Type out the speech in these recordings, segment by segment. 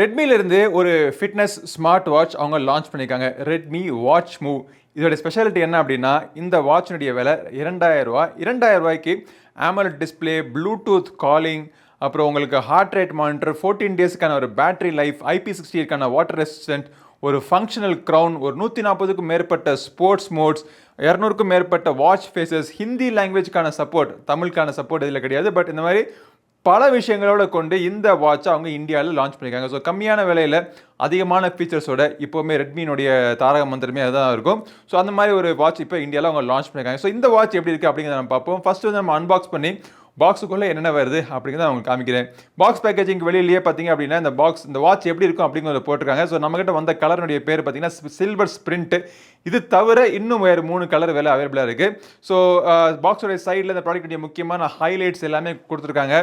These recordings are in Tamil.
ரெட்மியிலிருந்து ஒரு ஃபிட்னஸ் ஸ்மார்ட் வாட்ச் அவங்க லான்ச் பண்ணியிருக்காங்க. ரெட்மி வாட்ச் மூவ் இதோட ஸ்பெஷாலிட்டி என்ன அப்படின்னா இந்த வாட்சினுடைய விலை இரண்டாயிரம் ரூபா இரண்டாயிரம் ரூபாய்க்கு AMOLED டிஸ்ப்ளே ப்ளூடூத் காலிங் அப்புறம் உங்களுக்கு ஹார்ட் ரேட் மானிட்டர் ஃபோர்டீன் டேஸ்க்கான ஒரு பேட்டரி லைஃப் ஐபி சிக்ஸ்டிக்கான வாட்டர் ரெசிஸ்டன்ட் ஒரு ஃபங்க்ஷனல் க்ரௌன் ஒரு நூற்றி நாற்பதுக்கும் மேற்பட்ட ஸ்போர்ட்ஸ் மோட்ஸ் இரநூறுக்கும் மேற்பட்ட வாட்ச் ஃபேஸஸ் ஹிந்தி லாங்குவேஜ்க்கான சப்போர்ட் தமிழுக்கான சப்போர்ட் இதில் கிடையாது. பட் இந்த மாதிரி பல விஷயங்களோட கொண்டு இந்த வாட்சை அவங்க இந்தியாவில் லான்ச் பண்ணியிருக்காங்க ஸோ கம்மியான விலையில் அதிகமான ஃபீச்சர்ஸோட இப்போவுமே ரெட்மியினுடைய தாரக மந்திரமே அதுதான் இருக்கும். ஸோ அந்த மாதிரி ஒரு வாட்ச் இப்போ இந்தியாவில் அவங்க லான்ச் பண்ணியிருக்காங்க ஸோ இந்த வாட்ச் எப்படி இருக்குது அப்படிங்கிறத நம்ம பார்ப்போம். ஃபஸ்ட்டு வந்து நம்ம அன்பாக்ஸ் பண்ணி பாக்ஸுக்குள்ளே என்னென்ன வருது அப்படிங்கிறத அவங்க காமிக்கிறேன். பாக்ஸ் பேக்கேஜிங் வெளியிலேயே பார்த்தீங்க அப்படின்னா இந்த பாக்ஸ் இந்த வாட்ச் எப்படி இருக்கும் அப்படிங்கிறத போட்டிருக்காங்க. ஸோ நம்மகிட்ட வந்த கலருடைய பேர் பார்த்தீங்கன்னா சில்வர் ஸ்ப்ரிண்ட் இது தவிர இன்னும் வேறு மூணு கலர் விலை அவைலபிளாக இருக்குது ஸோ பாக்ஸோடைய சைடில் இந்த ப்ராடக்ட்டுடைய முக்கியமான ஹைலைட்ஸ் எல்லாமே கொடுத்துருக்காங்க.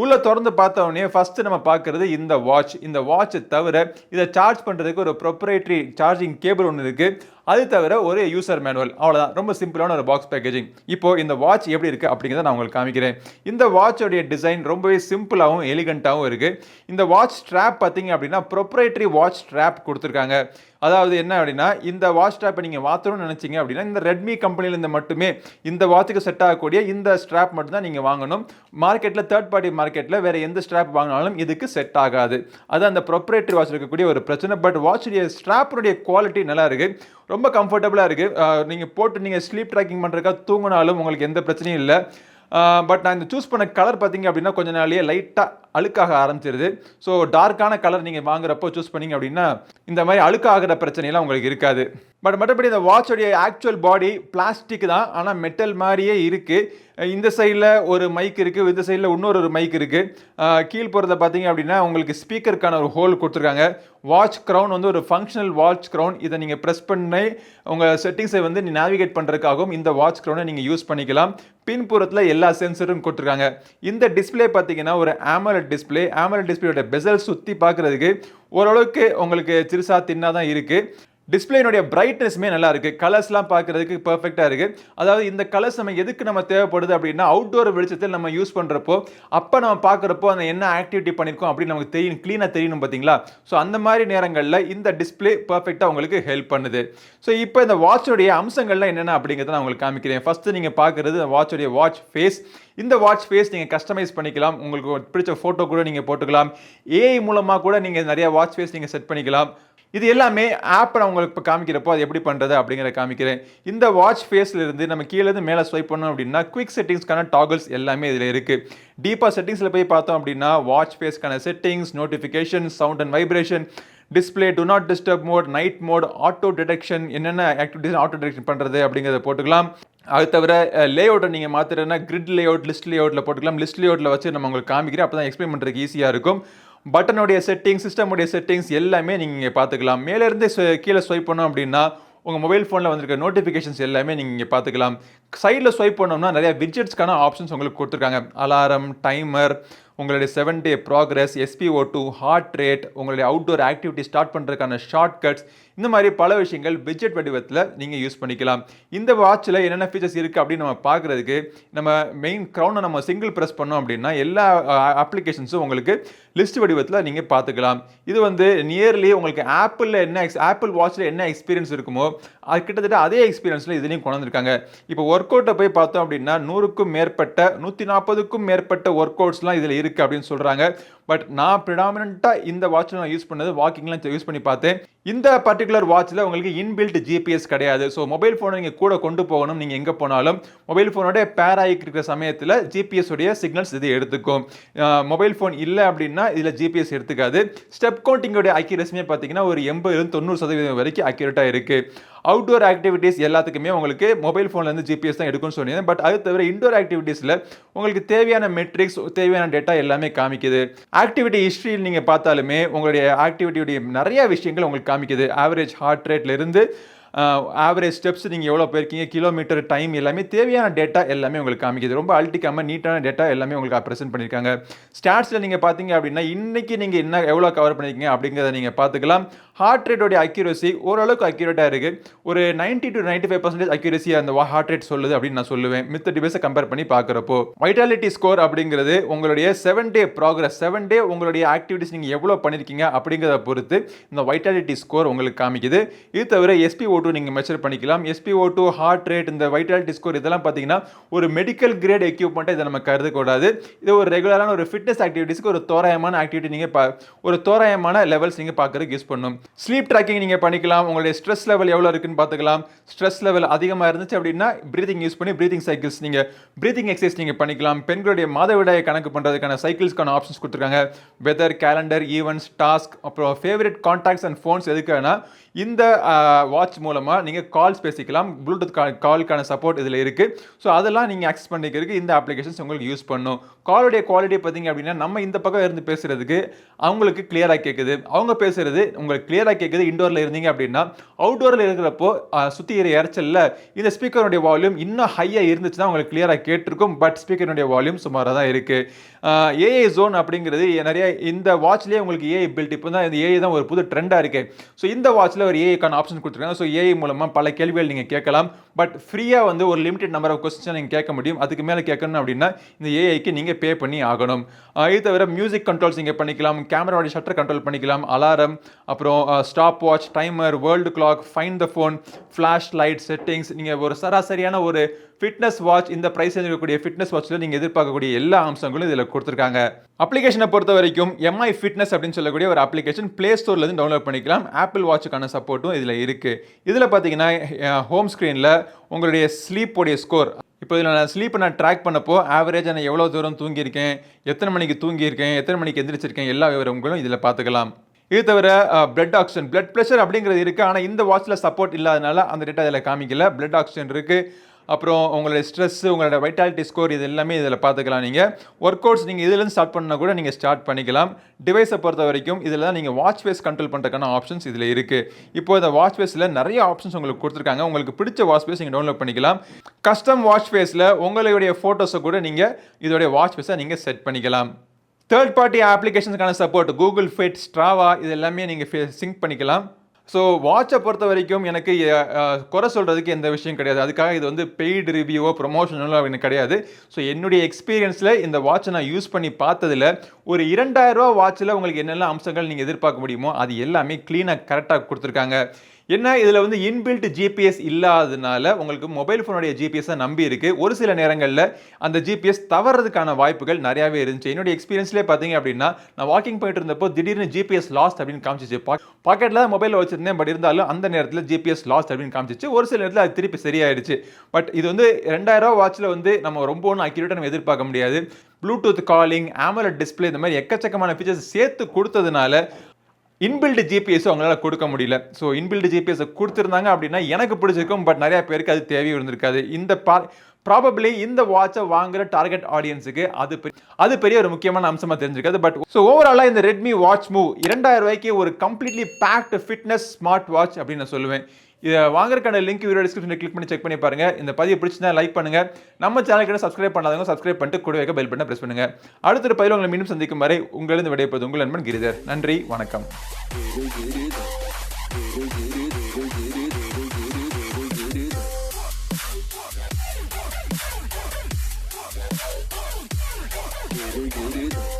உள்ளே திறந்து பார்த்தோடனே ஃபஸ்ட்டு நம்ம பார்க்குறது இந்த வாட்ச் இந்த வாட்சை தவிர இதை சார்ஜ் பண்ணுறதுக்கு ஒரு ப்ரொப்ரேட்டரி சார்ஜிங் கேபிள் ஒன்று இருக்குது அது தவிர ஒரு யூசர் மேனுவல் அவ்வளோதான் ரொம்ப சிம்பிளான ஒரு பாக்ஸ் பேக்கேஜிங் இப்போ இந்த வாட்ச் எப்படி இருக்குது அப்படிங்கிறத நான் உங்களுக்கு காமிக்கிறேன். இந்த வாட்சோடைய டிசைன் ரொம்பவே சிம்பிளாகவும் எலிகண்ட்டாகவும் இருக்குது இந்த வாட்ச் ஸ்ட்ராப் பார்த்தீங்க அப்படின்னா ப்ரொப்ரேட்டரி வாட்ச் ஸ்ட்ராப் கொடுத்துருக்காங்க. அதாவது என்ன அப்படின்னா இந்த வாட்ச் ஸ்ட்ராப்பை நீங்கள் மாற்றணும்னு நினச்சிங்க அப்படின்னா இந்த ரெட்மி கம்பெனிலேருந்து மட்டுமே இந்த வாட்சுக்கு செட் ஆகக்கூடிய இந்த ஸ்ட்ராப் மட்டும் தான் நீங்கள் வாங்கணும். மார்க்கெட்டில் தேர்ட் பார்ட்டி மார்க்கெட்டில் வேறு எந்த ஸ்ட்ராப் வாங்கினாலும் இதுக்கு செட் ஆகாது. அது அந்த ப்ரொப்ரேட்டரி வாட்ச் இருக்கக்கூடிய ஒரு பிரச்சனை. பட் வாட்சுடைய ஸ்ட்ராப்பினுடைய குவாலிட்டி நல்லா இருக்குது ரொம்ப கம்ஃபர்டபுளாக இருக்குது நீங்கள் போட்டு நீங்கள் ஸ்லீப் ட்ராக்கிங் பண்ணுறதுக்காக தூங்கினாலும் உங்களுக்கு எந்த பிரச்சனையும் இல்லை. பட் நான் இந்த சூஸ் பண்ண கலர் பார்த்தீங்க அப்படின்னா கொஞ்ச நாளையே லைட்டாக அழுக்காக ஆரம்பிச்சிருது. ஸோ டார்க்கான கலர் நீங்கள் வாங்குறப்போ சூஸ் பண்ணீங்க அப்படின்னா இந்த மாதிரி அழுக்காகிற பிரச்சனையெல்லாம் உங்களுக்கு இருக்காது. பட் மற்றபடி இந்த வாட்சோடைய ஆக்சுவல் பாடி பிளாஸ்டிக் தான். ஆனால் மெட்டல் மாதிரியே இருக்குது இந்த சைடில் ஒரு மைக் இருக்குது இந்த சைடில் இன்னொரு ஒரு மைக் இருக்குது கீழ் போகிறத பார்த்தீங்க அப்படின்னா உங்களுக்கு ஸ்பீக்கருக்கான ஒரு ஹோல் கொடுத்துருக்காங்க. வாட்ச் க்ரௌன் வந்து ஒரு ஃபங்க்ஷனல் வாட்ச் க்ரௌன் இதை நீங்கள் ப்ரெஸ் பண்ணி உங்கள் செட்டிங்ஸை வந்து நீ நேவிகேட் பண்ணுறதுக்காகவும் இந்த வாட்ச் க்ரௌனை நீங்கள் யூஸ் பண்ணிக்கலாம். பின்புறத்தில் எல்லா சென்சரும் கொடுத்துருக்காங்க. இந்த டிஸ்பிளே பார்த்தீங்கன்னா ஒரு ஆமலட் டிஸ்பிளே ஆமலட் டிஸ்பிளேயோட பெசல் சுற்றி பார்க்குறதுக்கு ஓரளவுக்கு உங்களுக்கு சிறுசா தின்னா தான் இருக்குது டிஸ்பிளேனுடைய பிரைட்னஸ்மே நல்லா இருக்குது கலர்ஸ்லாம் பார்க்குறதுக்கு பர்ஃபெக்டாக இருக்குது அதாவது இந்த கலர்ஸ் நம்ம எதுக்கு நம்ம தேவைப்படுது அப்படின்னா அவுட்டோர் வெளிச்சத்தில் நம்ம யூஸ் பண்ணுறப்போ அப்போ நம்ம பார்க்குறப்போ அந்த என்ன ஆக்டிவிட்டி பண்ணியிருக்கோம் அப்படின்னு நமக்கு தெரியும் க்ளீனாக தெரியணும் பார்த்தீங்களா ஸோ அந்த மாதிரி நேரங்களில் இந்த டிஸ்பிளே பர்ஃபெக்டாக உங்களுக்கு ஹெல்ப் பண்ணுது. ஸோ இப்போ இந்த வாட்சோடைய அம்சங்கள்லாம் என்னென்ன அப்படிங்கிறத நான் உங்களுக்கு காமிக்கிறேன். ஃபஸ்ட்டு நீங்கள் பார்க்குறது வாட்சோடைய வாட்ச் ஃபேஸ் இந்த வாட்ச் ஃபேஸ் நீங்கள் கஸ்டமைஸ் பண்ணிக்கலாம். உங்களுக்கு பிடிச்ச ஃபோட்டோ கூட நீங்கள் போட்டுக்கலாம். ஏஐ மூலமாக கூட நீங்கள் நிறைய வாட்ச் ஃபேஸ் நீங்கள் செட் பண்ணிக்கலாம். இது எல்லாமே ஆப்பை நான் உங்களுக்கு இப்போ காமிக்கிறப்போ அது எப்படி பண்ணுறது அப்படிங்கிற காமிக்கிறேன். இந்த வாட்ச் ஃபேஸ்லேருந்து நம்ம கீழேருந்து மேலே ஸ்வைப் பண்ணோம் அப்படின்னா குவிக் செட்டிங்ஸ்க்கான டாகல்ஸ் எல்லாமே இதில் இருக்குது டீப்பாக செட்டிங்ஸில் போய் பார்த்தோம் அப்படின்னா watch ஃபேஸ்க்கான settings notification sound and vibration display do not disturb mode night mode auto detection என்னென்ன ஆக்டிவிட்டிஸ் ஆட்டோ டிடெக்ஷன் பண்ணுறது அப்படிங்கிறத போட்டுக்கலாம். அது தவிர லேஅவுட்டை நீங்கள் மாற்றுறதுனா கிரிட் லேஅவுட் லிஸ்ட் லேஅவுட்டில் போட்டுக்கலாம். லிஸ்ட் லேஅவுட்டில் வச்சு நம்ம உங்களுக்கு காமிக்கிறேன். அப்போ தான் எக்ஸ்பிளைன் பண்ணுறதுக்கு ஈஸியாக இருக்கும் பட்டனுடைய செட்டிங்ஸ் சிஸ்டமுடைய செட்டிங்ஸ் எல்லாமே நீங்கள் பார்த்துக்கலாம் மேலேருந்து கீழே ஸ்வைப் பண்ணோம் அப்படின்னா உங்கள் மொபைல் ஃபோனில் வந்திருக்க நோட்டிஃபிகேஷன்ஸ் எல்லாமே நீங்கள் இங்கே பார்த்துக்கலாம் சைடில் ஸ்வைப் பண்ணோம்னா நிறையா விட்ஜெட்ஸ்க்கான ஆப்ஷன்ஸ் உங்களுக்கு கொடுத்துருக்காங்க. அலாரம் டைமர் உங்களுடைய seven day progress S P O two heart rate உங்களுடைய அவுட்டோர் ஆக்டிவிட்டி ஸ்டார்ட் பண்ணுறதுக்கான ஷார்ட் கட்ஸ் இந்த மாதிரி பல விஷயங்கள் விட்ஜெட் வடிவத்தில் நீங்கள் யூஸ் பண்ணிக்கலாம். இந்த வாட்சில் என்னென்ன ஃபீச்சர்ஸ் இருக்குது அப்படின்னு நம்ம பார்க்குறதுக்கு நம்ம மெயின் க்ரௌனை நம்ம சிங்கிள் ப்ரெஸ் பண்ணோம் அப்படின்னா எல்லா அப்ளிகேஷன்ஸும் உங்களுக்கு லிஸ்ட் வடிவத்தில் நீங்கள் பார்த்துக்கலாம். இது வந்து நியர்லி உங்களுக்கு ஆப்பிளில் என்ன எக்ஸ் ஆப்பிள் வாட்சில் என்ன எக்ஸ்பீரியன்ஸ் இருக்குமோ அது கிட்டத்தட்ட அதே எக்ஸ்பீரியன்ஸில் இதுலேயும் கொண்டு வந்திருக்காங்க. இப்போ ஒர்க் அவுட்டை போய் பார்த்தோம் அப்படின்னா நூறுக்கும் மேற்பட்ட நூற்றி நாற்பதுக்கும் மேற்பட்ட ஒர்க் அவுட்ஸ்லாம் இதில் இருக்குது அப்படின்னு சொல்கிறாங்க பட் நான் ப்ரிடாமினண்ட்டாக இந்த வாட்சில் நான் யூஸ் பண்ணது வாக்கிங்லாம் யூஸ் பண்ணி பார்த்தேன். இந்த பர்டிகுலர் வாட்சில் உங்களுக்கு இன்பில்ட் ஜிபிஎஸ் கிடையாது. ஸோ மொபைல் ஃபோனை நீங்கள் கூட கொண்டு போகணும் நீங்கள் எங்கே போனாலும். மொபைல் ஃபோனோட பேர் ஆகிட்டு இருக்கிற சமயத்தில் ஜிபிஎஸ் உடைய சிக்னல்ஸ் இது எடுத்துக்கும். மொபைல் ஃபோன் இல்லை அப்படின்னா இதில் ஜிபிஎஸ் எடுத்துக்காது. ஸ்டெப் கவுண்டிங்கோடைய அக்யூரஸுமே பார்த்தீங்கன்னா ஒரு எண்பதுலேருந்து தொண்ணூறு சதவீதம் வரைக்கும் அக்யூரேட்டாக இருக்குது அவுட்டோர் ஆக்டிவிட்டீஸ் எல்லாத்துக்குமே உங்களுக்கு மொபைல் ஃபோன்லேருந்து ஜிபிஎஸ் தான் எடுக்கும்னு சொன்னீங்க. பட் அது தவிர இண்டோர் ஆக்டிவிட்டீஸில் உங்களுக்கு தேவையான மெட்ரிக்ஸ் தேவையான டேட்டா எல்லாமே காமிக்குது. ஆக்டிவிட்டி ஹிஸ்ட்ரியில் நீங்கள் பார்த்தாலுமே உங்களுடைய ஆக்டிவிட்டியுடைய நிறைய விஷயங்கள் உங்களுக்கு காமிக்குது. ஆவரேஜ் ஹார்ட் ரேட்லேருந்து ஆவரேஜ் ஸ்டெப்ஸ் நீங்கள் எவ்வளோ போயிருக்கீங்க? கிலோமீட்டர் டைம் எல்லாமே தேவையான டேட்டா எல்லாமே உங்களுக்கு காமிக்குது. ரொம்ப அல்டிக்காமல் நீட்டான டேட்டா எல்லாமே உங்களுக்கு ப்ரெசென்ட் பண்ணியிருக்காங்க. ஸ்டாட்ஸில் நீங்கள் பார்த்தீங்க அப்படின்னா இன்றைக்கி நீங்கள் என்ன எவ்வளோ கவர் பண்ணியிருக்கீங்க அப்படிங்கிறத நீங்கள் பார்த்துக்கலாம். ஹார்ட் ரேட்டோடைய அக்யூரசி ஓரளவுக்கு அக்யூரேட்டாக இருக்குது ஒரு 90 டு 95% ஃபைவ் பர்சன்டேஜ் அக்யூரசி அந்த ஹார்ட் ரேட் சொல்லுது அப்படின்னு நான் சொல்லுவேன். மித்த டிவைஸை கம்பேர் பண்ணி பார்க்குறப்போ. வைட்டாலிட்டி ஸ்கோர் அப்படிங்கிறது உங்களுடைய seven day progress seven day உங்களுடைய ஆக்டிவிட்டிஸ் நீங்கள் எவ்வளோ பண்ணியிருக்கீங்க அப்படிங்கிறத பொறுத்து இந்த வைட்டாலிட்டி ஸ்கோர் உங்களுக்கு காமிக்குது. இது தவிர எஸ்பி ஓ டூ நீங்கள் மெஷர் பண்ணிக்கலாம். எஸ்பிஓ டூ ஹார்ட் ரேட் இந்த வைட்டாலிட்டி ஸ்கோர் இதெல்லாம் பார்த்தீங்கன்னா ஒரு மெடிக்கல் கிரேட் எக்யூப்மெண்ட்டை இதை நம்ம கருதக்கூடாது இது ஒரு ரெகுலரான ஒரு ஃபிட்னஸ் ஆக்டிவிட்டிஸ்க்கு ஒரு தோராயமான ஆக்டிவிட்டி நீங்கள் பா ஒரு தோராயமான லெவல்ஸ் நீங்கள் பார்க்குறதுக்கு யூஸ் பண்ணும். ஸ்லீப் ட்ராக்கிங் நீங்கள் பண்ணிக்கலாம். உங்களுடைய ஸ்ட்ரெஸ் லெவல் எவ்வளோ இருக்குன்னு பார்த்துக்கலாம். ஸ்ட்ரெஸ் லெவல் அதிகமாக இருந்துச்சு அப்படின்னா ப்ரீதிங் யூஸ் பண்ணி ப்ரீதிங் சைக்கிள்ஸ் நீங்கள் ப்ரீதிங் எக்ஸசைஸ் நீங்கள் பண்ணிக்கலாம். பெண்களுடைய மாதவிடாயை கணக்கு பண்ணுறதுக்கான சைக்கிள்ஸ்க்கான ஆப்ஷன்ஸ் கொடுத்துருக்காங்க. வெதர் கேலண்டர் ஈவெண்ட்ஸ் டாஸ்க் அப்புறம் ஃபேவரட் கான்டாக்ட்ஸ் அண்ட் ஃபோன்ஸ் எதுக்குன்னா இந்த வாட்ச் மூலமாக நீங்கள் கால்ஸ் பேசிக்கலாம். ப்ளூடூத் கால் காலுக்கான சப்போர்ட் இதில் இருக்குது ஸோ அதெல்லாம் நீங்கள் ஆக்சஸ் பண்ணிக்கிறதுக்கு இந்த அப்ளிகேஷன்ஸ் உங்களுக்கு யூஸ் பண்ணும். காலுடைய குவாலிட்டி பார்த்தீங்க அப்படின்னா நம்ம இந்த பக்கம் இருந்து பேசுகிறதுக்கு அவங்களுக்கு கிளியராக கேட்குது அவங்க பேசுகிறது உங்களுக்கு கிளியராக கேட்குது இண்டோரில் இருந்தீங்க அப்படின்னா அவுட்டோரில் இருக்கிறப்போ சுற்றி இருக்கிற இறைச்சலில் இந்த ஸ்பீக்கருடைய வால்யூம் இன்னும் ஹையாக இருந்துச்சுன்னா உங்களுக்கு கிளியராக கேட்டிருக்கும். பட் ஸ்பீக்கருடைய வால்யூம் சுமாராக தான் இருக்குது ஏஐ ஜோன் அப்படிங்கிறது நிறைய இந்த வாட்ச்லேயே உங்களுக்கு ஏஐ பில்ட் இப்போ தான் இந்த ஏஐ தான் ஒரு புது ட்ரெண்டாக இருக்குது ஸோ இந்த வாட்ச்சில் ஒரு ஏஐக்கான ஆப்ஷன் கொடுத்துருக்காங்க. ஸோ ஏஐ மூலமாக பல கேள்விகள் நீங்கள் கேட்கலாம். பட் ஃப்ரீயாக வந்து ஒரு லிமிடெட் நம்பர் ஆஃப் கொஸ்டின் நீங்கள் கேட்க முடியும். அதுக்கு மேலே கேட்கணும் அப்படின்னா இந்த ஏஐக்கு நீங்கள் பே பண்ணி ஆகணும். இது தவிர மியூசிக் கண்ட்ரோல்ஸ் நீங்கள் பண்ணிக்கலாம். கேமராவோட ஷட்டர் கண்ட்ரோல் பண்ணிக்கலாம். அலாரம் அப்புறம் stopwatch timer world clock find the phone flash light settings நீங்கள் ஒரு சராசரியான ஒரு ஃபிட்னஸ் வாட்ச் இந்த ப்ரைஸ் இருக்கக்கூடிய ஃபிட்னஸ் வாட்ச்சில் நீங்கள் எதிர்பார்க்கக்கூடிய எல்லா அம்சங்களும் இதில் கொடுத்துருக்காங்க. அப்ளிகேஷனை பொறுத்த வரைக்கும் எம்ஐ ஃபிட்னஸ் அப்படின்னு சொல்லக்கூடிய ஒரு அப்ளிகேஷன் ப்ளே ஸ்டோர்லேருந்து டவுன்லோட் பண்ணிக்கலாம். ஆப்பிள் வாட்சுக்கான சப்போர்ட்டும் இதில் இருக்குது இதில் பார்த்தீங்கன்னா ஹோம் ஸ்க்ரீனில் உங்களுடைய ஸ்லீப்போடைய ஸ்கோர் இப்போ இதில் நான் ஸ்லீப்பை நான் ட்ராக் பண்ணப்போ ஆவரேஜாக நான் எவ்வளோ தூரம் தூங்கியிருக்கேன் எத்தனை மணிக்கு தூங்கியிருக்கேன் எத்தனை மணிக்கு எந்திரிச்சிருக்கேன் எல்லா விவரங்களும் இதில் பார்த்துக்கலாம். இது தவிர பிளட் ஆக்சிஜன் பிளட் ப்ரெஷர் அப்படிங்கிறது இருக்குது ஆனால் இந்த வாட்சில் சப்போர்ட் இல்லாதனால அந்த டேட்டா இதில் காமிக்கல. பிளட் ஆக்சிஜன் இருக்குது அப்புறம் உங்களோட ஸ்ட்ரெஸ் உங்களோட வைட்டாலிட்டி ஸ்கோர் இது எல்லாமே இதில் பார்த்துக்கலாம் நீங்கள் ஒர்க் அவுட்ஸ் நீங்கள் இதுலேருந்து ஸ்டார்ட் பண்ணால் கூட நீங்கள் ஸ்டார்ட் பண்ணிக்கலாம். டிவைஸை பொறுத்த வரைக்கும் இதில் தான் நீங்கள் வாட்ச் ஃபேஸ் கண்ட்ரோல் பண்ணுறதுக்கான ஆப்ஷன்ஸ் இதில் இருக்குது இப்போ இந்த வாட்ச் ஃபேஸில் நிறைய ஆப்ஷன்ஸ் உங்களுக்கு கொடுத்துருக்காங்க. உங்களுக்கு பிடிச்ச வாட்ச் ஃபேஸ் நீங்கள் டவுன்லோட் பண்ணிக்கலாம். கஸ்டம் வாட்ச் ஃபேஸில் உங்களுடைய ஃபோட்டோஸை கூட நீங்கள் இதோடைய வாட்ச் ஃபேஸை நீங்கள் செட் பண்ணிக்கலாம். தேர்ட் பார்ட்டி அப்ளிகேஷன்ஸ்க்கான சப்போர்ட் கூகுள் ஃபிட் ஸ்ட்ராவா இது எல்லாமே நீங்கள் சிங்க் பண்ணிக்கலாம். ஸோ வாட்சை பொறுத்த வரைக்கும் எனக்கு குறை சொல்கிறதுக்கு எந்த விஷயம் கிடையாது. அதுக்காக இது வந்து பெய்டு ரிவ்யூவோ ப்ரொமோஷனலோ எனக்கு கிடையாது. ஸோ என்னுடைய எக்ஸ்பீரியன்ஸில் இந்த வாட்சை நான் யூஸ் பண்ணி பார்த்ததில் ஒரு இரண்டாயிரரூவா வாட்சில் உங்களுக்கு என்னெல்லாம் அம்சங்கள் நீங்கள் எதிர்பார்க்க முடியுமோ அது எல்லாமே க்ளீனாக கரெக்டாக கொடுத்துருக்காங்க. என்ன இதில் வந்து இன்பில்ட் ஜிபிஎஸ் இல்லாததுனால உங்களுக்கு மொபைல் ஃபோனுடைய ஜிபிஎஸ்ஸை நம்பி இருக்குது ஒரு சில நேரங்களில் அந்த ஜிபிஎஸ் தவறதுக்கான வாய்ப்புகள் நிறையாவே இருந்துச்சு. என்னுடைய எக்ஸ்பீரியன்ஸ்லேயே பார்த்தீங்க அப்படின்னா நான் வாக்கிங் போயிட்டு இருந்தப்போ திடீர்னு ஜிபிஎஸ் லாஸ்ட் அப்படின்னு காமிச்சிச்சு. பாக்கெட்டில் தான் மொபைல் வச்சிருந்தேன். பட் இருந்தாலும் அந்த நேரத்தில் ஜிபிஎஸ் லாஸ்ட் அப்படின்னு காமிச்சிச்சு. ஒரு சில நேரத்தில் அது திருப்பி சரியாயிடுச்சு. பட் இது வந்து ரெண்டாயிரம் வாட்சில் வந்து நம்ம ரொம்ப ஒன்றும் அக்யூரேட்டாக நம்ம எதிர்பார்க்க முடியாது. ப்ளூடூத் காலிங் ஆமலட் டிஸ்ப்ளே இந்த மாதிரி எக்கச்சக்கமான ஃபீச்சர்ஸ் சேர்த்து கொடுத்ததுனால இன்பில்டு ஜிபிஎஸ் அவங்களால கொடுக்க முடியல. ஸோ இன்பில்டு ஜிபிஎஸ் கொடுத்துருந்தாங்க அப்படின்னா எனக்கு பிடிச்சிருக்கும் பட் நிறைய பேருக்கு அது தேவையும் இருந்திருக்காது. இந்த பா ப்ராபப்ளி இந்த வாட்சை வாங்குற டார்கெட் ஆடியன்ஸுக்கு அது அது பெரிய ஒரு முக்கியமான அம்சமாக தெரிஞ்சிருக்காது. பட் ஸோ ஓவராலாக இந்த ரெட்மி வாட்ச் மூவ் இரண்டாயிரம் ரூபாய்க்கு ஒரு completely packed fitness smart watch அப்படின்னு நான் சொல்லுவேன். இதை வாங்குறதுக்கான லிங்க் வீடியோ டிஸ்கிரிப்ஷனில் கிளிக் பண்ணி செக் பண்ணி பாருங்க. இந்த பதிவு பிடிச்சிருந்தா லைக் பண்ணுங்க. நம்ம சேனலுக்கு சப்ஸ்கிரைப் பண்ணாதவங்க சப்ஸ்கிரைப் பண்ணிட்டு கூட வைக்க பெல் பட்டனை ப்ரெஸ் பண்ணுங்க. அடுத்த பதிவு உங்களை மீண்டும் சந்திக்கும் வரை உங்களிருந்து விடைபெறுவது உங்கள் நண்பன் கிரிதர். நன்றி வணக்கம். Get it, get it.